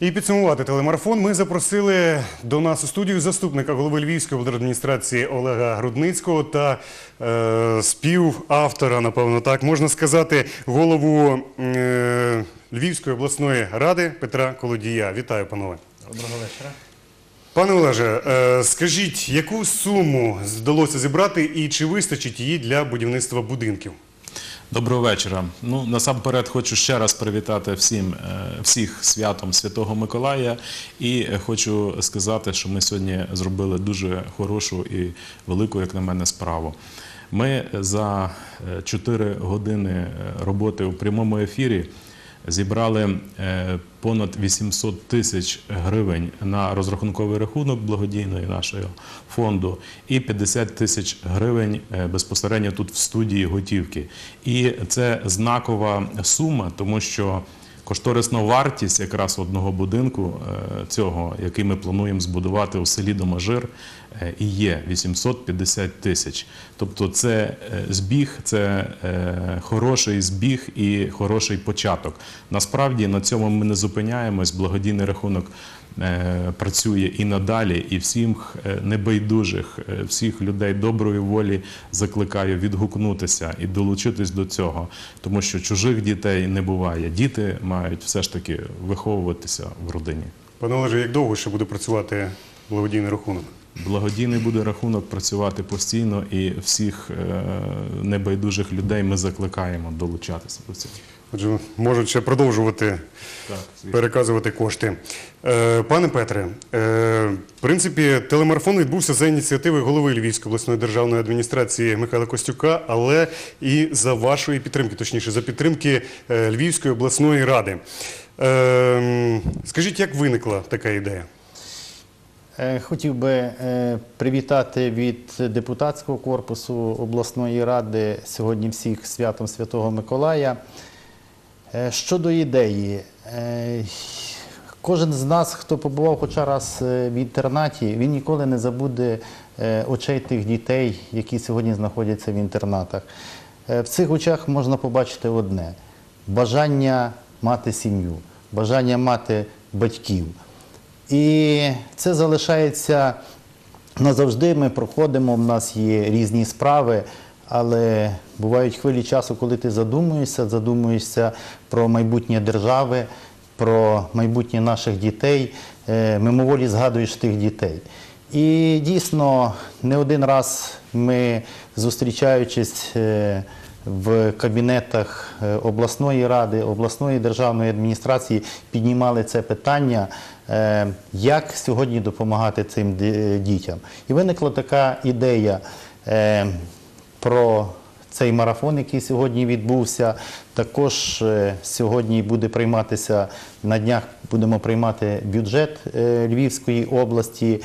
І підсумувати телемарафон ми запросили до нас у студію заступника голови Львівської облдержадміністрації Олега Грудницького та е, співавтора, напевно, так можна сказати, голову е, Львівської обласної ради Петра Колодія. Вітаю, панове. Доброго вечора. Пане Олеже, е, скажіть, яку суму вдалося зібрати і чи вистачить її для будівництва будинків? Доброго вечора. Ну насамперед хочу ще раз привітати всім е, всіх святом Святого Миколая. І е, хочу сказати, що ми сьогодні зробили дуже хорошу і велику, як на мене, справу. Ми за 4 години е, роботи у прямому ефірі зібрали е, понад 800 тисяч гривень на розрахунковий рахунок благодійної нашого фонду і 50 тисяч гривень е, безпосередньо тут в студії готівки. І це знакова сума, тому що кошторисна вартість якраз одного будинку е, цього, який ми плануємо збудувати у селі Домажир, е, і є 850 тисяч. Тобто це е, збіг, це хороший збіг і хороший початок. Насправді на цьому ми не зупиняємось. Благодійний рахунок працює і надалі, і всім небайдужих, всіх людей доброї волі закликаю відгукнутися і долучитись до цього, тому що чужих дітей не буває. Діти мають все ж таки виховуватися в родині. Пане Олеже, як довго ще буде працювати благодійний рахунок? Благодійний буде рахунок працювати постійно, і всіх е, небайдужих людей ми закликаємо долучатися до цього. Отже, можуть ще продовжувати Так, переказувати кошти. Е, Пане Петре, е, в принципі, телемарафон відбувся за ініціативи голови Львівської обласної державної адміністрації Михайла Костюка, але і за вашої підтримки, точніше, за підтримки Львівської обласної ради. Скажіть, як виникла така ідея? Е, Хотів би е, привітати від депутатського корпусу обласної ради сьогодні всіх святом Святого Миколая. Е, Щодо ідеї, кожен з нас, хто побував хоча раз в інтернаті, він ніколи не забуде очей тих дітей, які сьогодні знаходяться в інтернатах. В цих очах можна побачити одне бажання мати сім'ю, бажання мати батьків. І це залишається назавжди. Ми проходимо, в нас є різні справи, але бувають хвилі часу, коли ти задумуєшся, задумуєшся про майбутнє держави, про майбутнє наших дітей, е, мимоволі згадуєш тих дітей. І дійсно не один раз ми, зустрічаючись е, в кабінетах е, обласної ради, обласної державної адміністрації, піднімали це питання, е, як сьогодні допомагати цим дітям. І виникла така ідея е, про цей марафон, який сьогодні відбувся. Також сьогодні буде прийматися на днях. Будемо приймати бюджет Львівської області,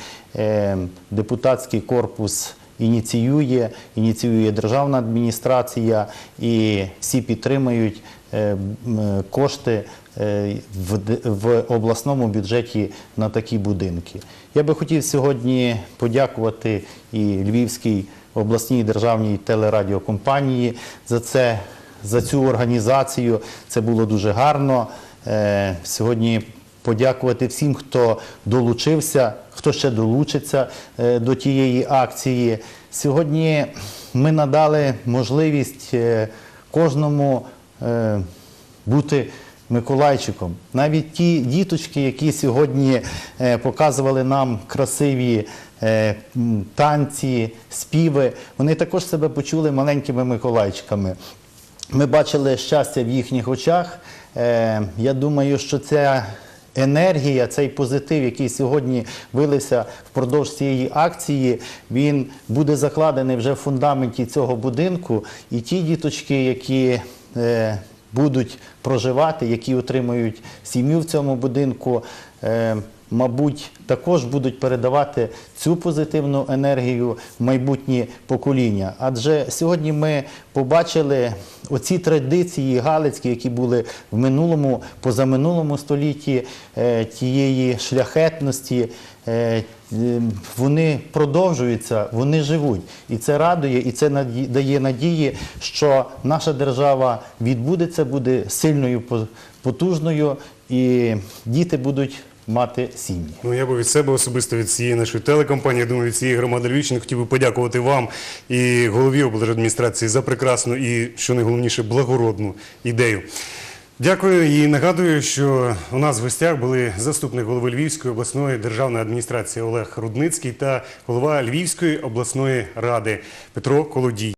депутатський корпус ініціює, ініціює державна адміністрація і всі підтримують е, кошти е, в, обласному бюджеті на такі будинки. Я би хотів сьогодні подякувати і Львівській обласній державній телерадіокомпанії за це, за цю організацію. Це було дуже гарно. Е, Сьогодні подякувати всім, хто долучився, хто ще долучиться е, до тієї акції. Сьогодні ми надали можливість е, кожному е, бути Миколайчиком. Навіть ті діточки, які сьогодні показували нам красиві танці, співи, вони також себе почули маленькими Миколайчиками. Ми бачили щастя в їхніх очах. Я думаю, що ця енергія, цей позитив, який сьогодні вилився впродовж цієї акції, він буде закладений вже в фундаменті цього будинку. І ті діточки, які е, будуть проживати, які отримують сім'ю в цьому будинку, е, мабуть, також будуть передавати цю позитивну енергію в майбутні покоління. Адже сьогодні ми побачили оці традиції галицькі, які були в минулому, позаминулому столітті е, тієї шляхетності. е, Вони продовжуються, вони живуть. І це радує, і це дає надії, що наша держава відбудеться, буде сильною, потужною і діти будуть мати сім'ї. Ну, я би від себе особисто від цієї нашої телекомпанії, я думаю, від цієї громади Львівщини хотів би подякувати вам і голові облдержадміністрації за прекрасну і, що найголовніше, благородну ідею. Дякую і нагадую, що у нас в гостях були заступник голови Львівської обласної державної адміністрації Олег Рудницький та голова Львівської обласної ради Петро Колодій.